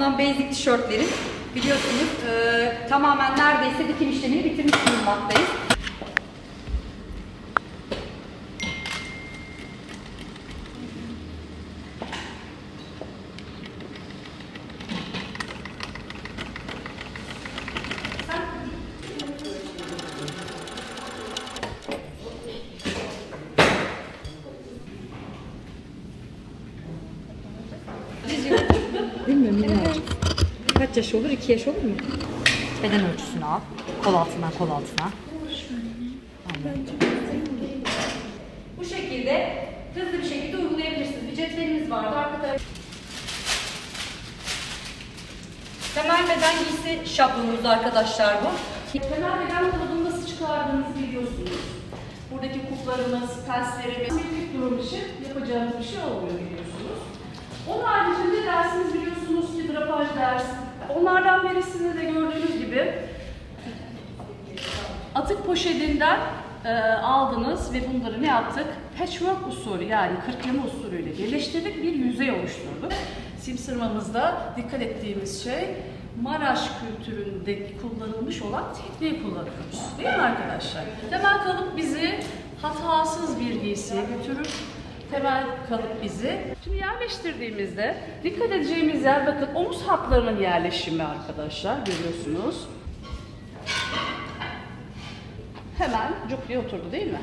bulunan basic tişörtlerin biliyorsunuz e, tamamen neredeyse dikim işlemini bitirmiş bulunmaktayız. Bilmiyorum minnacık. Kaç yaş olur? 2 yaş olur mu? Beden ölçüsünü al. Kol altından kol altına. Bu şekilde hızlı bir şekilde uygulayabilirsiniz. Bir cetvelimiz vardı. Arka taraf... Temel beden giysi şablonumuz arkadaşlar bu. Temel beden kalıbını nasıl çıkardığınızı biliyorsunuz. Buradaki kuplarımız, penslerimiz, Millik durum için yapacağınız bir şey olmuyor biliyorsunuz. Gibi atık poşetinden e, aldınız ve bunları ne yaptık? Patchwork usulü yani kırklama usulüyle birleştirdik bir yüzey oluşturduk. Simsırmamızda dikkat ettiğimiz şey Maraş kültüründe kullanılmış olan tekniği kullanıyoruz. Değil mi arkadaşlar? Temel kalıp bizi hatasız bir giysiye götürür. Temel kalıp bizi. Şimdi yerleştirdiğimizde dikkat edeceğimiz yer bakın omuz hatlarının yerleşimi arkadaşlar görüyorsunuz. Hemen cuk diye oturdu değil mi?